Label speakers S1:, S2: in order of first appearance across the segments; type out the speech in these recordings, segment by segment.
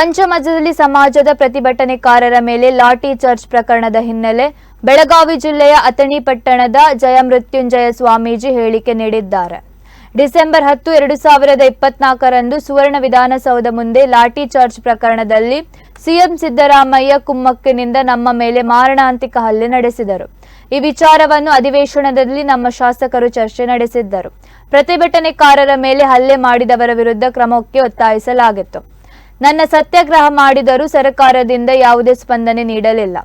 S1: ಪಂಚಮಜಲಿ ಸಮಾಜದ ಪ್ರತಿಭಟನೆಕಾರರ ಮೇಲೆ ಲಾಠಿ ಚಾರ್ಜ್ ಪ್ರಕರಣದ ಹಿನ್ನೆಲೆ ಬೆಳಗಾವಿ ಜಿಲ್ಲೆಯ ಅಥಣಿ ಪಟ್ಟಣದ ಜಯಮೃತ್ಯುಂಜಯ ಸ್ವಾಮೀಜಿ ಹೇಳಿಕೆ ನೀಡಿದ್ದಾರೆ. ಡಿಸೆಂಬರ್ ಹತ್ತು, ಎರಡು ಸಾವಿರದ ಇಪ್ಪತ್ನಾಲ್ಕರಂದು ಸುವರ್ಣ ವಿಧಾನಸೌಧ ಮುಂದೆ ಲಾಠಿ ಚಾರ್ಜ್ ಪ್ರಕರಣದಲ್ಲಿ ಸಿಎಂ ಸಿದ್ದರಾಮಯ್ಯ ಕುಮ್ಮಕ್ಕಿನಿಂದ ನಮ್ಮ ಮೇಲೆ ಮಾರಣಾಂತಿಕ ಹಲ್ಲೆ ನಡೆಸಿದರು. ಈ ವಿಚಾರವನ್ನು ಅಧಿವೇಶನದಲ್ಲಿ ನಮ್ಮ ಶಾಸಕರು ಚರ್ಚೆ ನಡೆಸಿದ್ದರು. ಪ್ರತಿಭಟನೆಕಾರರ ಮೇಲೆ ಹಲ್ಲೆ ಮಾಡಿದವರ ವಿರುದ್ಧ ಕ್ರಮಕ್ಕೆ ಒತ್ತಾಯಿಸಲಾಗಿತ್ತು. ನನ್ನ ಸತ್ಯಾಗ್ರಹ ಮಾಡಿದರೂ ಸರ್ಕಾರದಿಂದ ಯಾವುದೇ ಸ್ಪಂದನೆ ನೀಡಲಿಲ್ಲ.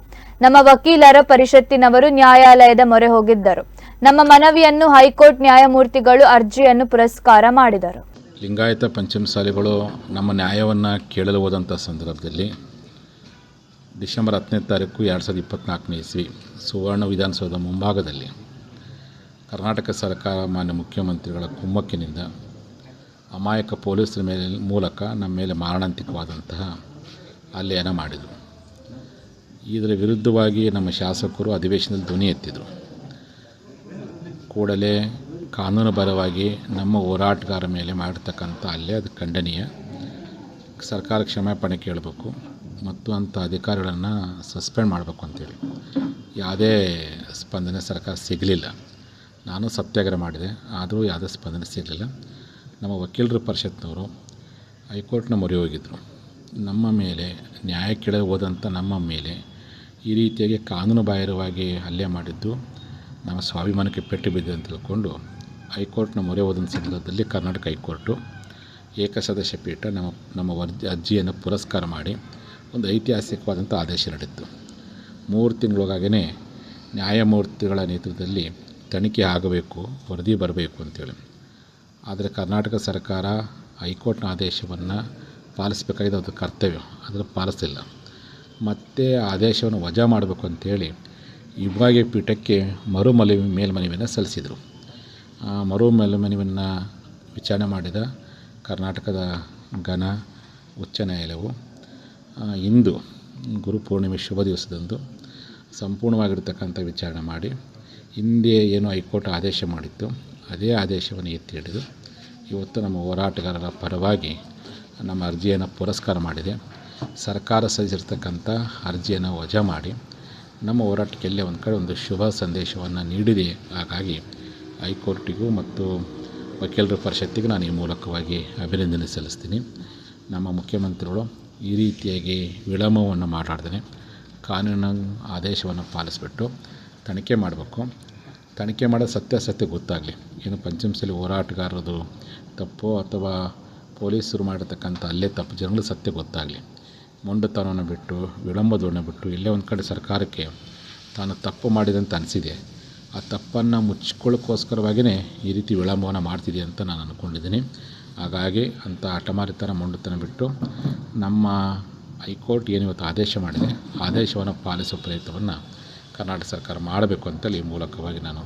S1: ನಮ್ಮ ವಕೀಲರ ಪರಿಷತ್ತಿನವರು ನ್ಯಾಯಾಲಯದ ಮೊರೆ ಹೋಗಿದ್ದರು. ನಮ್ಮ ಮನವಿಯನ್ನು ಹೈಕೋರ್ಟ್ ನ್ಯಾಯಮೂರ್ತಿಗಳು ಅರ್ಜಿಯನ್ನು ಪುರಸ್ಕಾರ ಮಾಡಿದರು.
S2: ಲಿಂಗಾಯತ ಪಂಚಮಸಾಲಿಗಳು ನಮ್ಮ ನ್ಯಾಯವನ್ನು ಕೇಳಲು ಹೋದಂಥ ಸಂದರ್ಭದಲ್ಲಿ ಡಿಸೆಂಬರ್ ಹತ್ತನೇ ತಾರೀಕು ಎರಡು ಸಾವಿರದ ಇಪ್ಪತ್ತ್ನಾಲ್ಕನೇ ಇಸ್ವಿ ಸುವರ್ಣ ವಿಧಾನಸೌಧ ಮುಂಭಾಗದಲ್ಲಿ ಕರ್ನಾಟಕ ಸರ್ಕಾರ ಮಾನ್ಯ ಮುಖ್ಯಮಂತ್ರಿಗಳ ಕುಮ್ಮಕ್ಕಿನಿಂದ ಅಮಾಯಕ ಪೊಲೀಸರ ಮೇಲೆ, ಮೂಲಕ ನಮ್ಮ ಮೇಲೆ ಮಾರಣಾಂತಿಕವಾದಂತಹ ಹಲ್ಲೆಯನ್ನು ಮಾಡಿದರು. ಇದರ ವಿರುದ್ಧವಾಗಿ ನಮ್ಮ ಶಾಸಕರು ಅಧಿವೇಶನದಲ್ಲಿ ಧ್ವನಿ ಎತ್ತಿದರು. ಕೂಡಲೇ ಕಾನೂನುಬರವಾಗಿ ನಮ್ಮ ಹೋರಾಟಗಾರ ಮೇಲೆ ಮಾಡಿರ್ತಕ್ಕಂಥ ಹಲ್ಲೆ, ಅದು ಖಂಡನೀಯ. ಸರ್ಕಾರ ಕ್ಷಮಾಪಣೆ ಕೇಳಬೇಕು ಮತ್ತು ಅಂಥ ಅಧಿಕಾರಿಗಳನ್ನು ಸಸ್ಪೆಂಡ್ ಮಾಡಬೇಕು ಅಂತೇಳಿ. ಯಾವುದೇ ಸ್ಪಂದನೆ ಸರ್ಕಾರ ಸಿಗಲಿಲ್ಲ. ನಾನು ಸತ್ಯಾಗ್ರಹ ಮಾಡಿದೆ, ಆದರೂ ಯಾವುದೇ ಸ್ಪಂದನೆ ಸಿಗಲಿಲ್ಲ. ನಮ್ಮ ವಕೀಲರ ಪರಿಷತ್ನವರು ಹೈಕೋರ್ಟ್ನ ಮೊರೆ ಹೋಗಿದ್ದರು ನಮ್ಮ ಮೇಲೆ ನ್ಯಾಯ ಕೇಳಲು ಹೋದಂಥ ನಮ್ಮ ಮೇಲೆ ಈ ರೀತಿಯಾಗಿ ಕಾನೂನು ಬಾಹಿರವಾಗಿ ಹಲ್ಲೆ ಮಾಡಿದ್ದು ನಮ್ಮ ಸ್ವಾಭಿಮಾನಕ್ಕೆ ಪೆಟ್ಟು ಬಿದ್ದಿದೆ ಅಂತ ತಿಳ್ಕೊಂಡು ಹೈಕೋರ್ಟ್ನ ಮೊರೆ ಹೋದಂಥ ಸಂದರ್ಭದಲ್ಲಿ ಕರ್ನಾಟಕ ಹೈಕೋರ್ಟು ಏಕಸದಸ್ಯ ಪೀಠ ನಮ್ಮ ನಮ್ಮ ವರ್ಜಿ ಅರ್ಜಿಯನ್ನು ಪುರಸ್ಕಾರ ಮಾಡಿ ಒಂದು ಐತಿಹಾಸಿಕವಾದಂಥ ಆದೇಶ ನೀಡಿತ್ತು. ಮೂರು ತಿಂಗಳೊಳಗಾಗೇ ನ್ಯಾಯಮೂರ್ತಿಗಳ ನೇತೃತ್ವದಲ್ಲಿ ತನಿಖೆ ಆಗಬೇಕು, ವರದಿ ಬರಬೇಕು ಅಂತೇಳಿ. ಆದರೆ ಕರ್ನಾಟಕ ಸರ್ಕಾರ ಹೈಕೋರ್ಟ್ನ ಆದೇಶವನ್ನು ಪಾಲಿಸಬೇಕಾಗಿದೆ, ಅದು ಕರ್ತವ್ಯ. ಅದನ್ನು ಪಾಲಿಸಿಲ್ಲ ಮತ್ತೆ ಆದೇಶವನ್ನು ವಜಾ ಮಾಡಬೇಕು ಅಂತೇಳಿ ವಿಭಾಗೀಯ ಪೀಠಕ್ಕೆ ಮರುಮನವಿ ಮೇಲ್ಮನವಿಯನ್ನು ಸಲ್ಲಿಸಿದರು. ಆ ಮರು ಮೇಲ್ಮನವಿಯನ್ನು ವಿಚಾರಣೆ ಮಾಡಿದ ಕರ್ನಾಟಕದ ಘನ ಉಚ್ಚ ನ್ಯಾಯಾಲಯವು ಇಂದು ಗುರುಪೂರ್ಣಿಮೆ ಶುಭ ದಿವಸದಂದು ಸಂಪೂರ್ಣವಾಗಿರ್ತಕ್ಕಂಥ ವಿಚಾರಣೆ ಮಾಡಿ, ಹಿಂದೆ ಏನು ಹೈಕೋರ್ಟ್ ಆದೇಶ ಮಾಡಿತ್ತು ಅದೇ ಆದೇಶವನ್ನು ಎತ್ತಿ ಹಿಡಿದು ಇವತ್ತು ನಮ್ಮ ಹೋರಾಟಗಾರರ ಪರವಾಗಿ ನಮ್ಮ ಅರ್ಜಿಯನ್ನು ಪುರಸ್ಕಾರ ಮಾಡಿದೆ. ಸರ್ಕಾರ ಸಲ್ಲಿಸಿರ್ತಕ್ಕಂಥ ಅರ್ಜಿಯನ್ನು ವಜಾ ಮಾಡಿ ನಮ್ಮ ಹೋರಾಟಕ್ಕೆ ಎಲ್ಲೇ ಒಂದು ಕಡೆ ಒಂದು ಶುಭ ಸಂದೇಶವನ್ನು ನೀಡಿದೆ. ಹಾಗಾಗಿ ಹೈಕೋರ್ಟಿಗೂ ಮತ್ತು ವಕೀಲರ ಪರಿಷತ್ತಿಗೂ ನಾನು ಈ ಮೂಲಕವಾಗಿ ಅಭಿನಂದನೆ ಸಲ್ಲಿಸ್ತೀನಿ. ನಮ್ಮ ಮುಖ್ಯಮಂತ್ರಿಗಳು ಈ ರೀತಿಯಾಗಿ ವಿಳಂಬವನ್ನು ಮಾತಾಡ್ದೇ ಕಾನೂನಿನ ಆದೇಶವನ್ನು ಪಾಲಿಸಿಬಿಟ್ಟು ತನಿಖೆ ಮಾಡಬೇಕು. ತನಿಖೆ ಮಾಡೋ ಸತ್ಯಾಸತ್ಯ ಗೊತ್ತಾಗಲಿ. ಏನು ಪಂಚಮಸಲಿ ಹೋರಾಟಗಾರರದು ತಪ್ಪು ಅಥವಾ ಪೊಲೀಸರು ಮಾಡಿರ್ತಕ್ಕಂಥ ಅಲ್ಲೇ ತಪ್ಪು ಜನಗಳ ಸತ್ಯ ಗೊತ್ತಾಗಲಿ. ಮೊಂಡುತನವನ್ನು ಬಿಟ್ಟು ವಿಳಂಬದವನ್ನು ಬಿಟ್ಟು, ಇಲ್ಲೇ ಒಂದು ಕಡೆ ಸರ್ಕಾರಕ್ಕೆ ತಾನು ತಪ್ಪು ಮಾಡಿದಂತ ಅನಿಸಿದೆ. ಆ ತಪ್ಪನ್ನು ಮುಚ್ಕೊಳ್ಳೋಕ್ಕೋಸ್ಕರವಾಗಿಯೇ ಈ ರೀತಿ ವಿಳಂಬವನ್ನು ಮಾಡ್ತಿದೆ ಅಂತ ನಾನು ಅಂದ್ಕೊಂಡಿದ್ದೀನಿ ಹಾಗಾಗಿ ಅಂಥ ಹಠಮಾರಿತನ ಮೊಂಡತನ ಬಿಟ್ಟು ನಮ್ಮ ಹೈಕೋರ್ಟ್ ಏನು ಇವತ್ತು ಆದೇಶ ಮಾಡಿದೆ, ಆದೇಶವನ್ನು ಪಾಲಿಸೋ ಪ್ರಯತ್ನವನ್ನು ಕರ್ನಾಟಕ ಸರ್ಕಾರ ಮಾಡಬೇಕು ಅಂತೇಳಿ ಮೂಲಕವಾಗಿ ನಾನು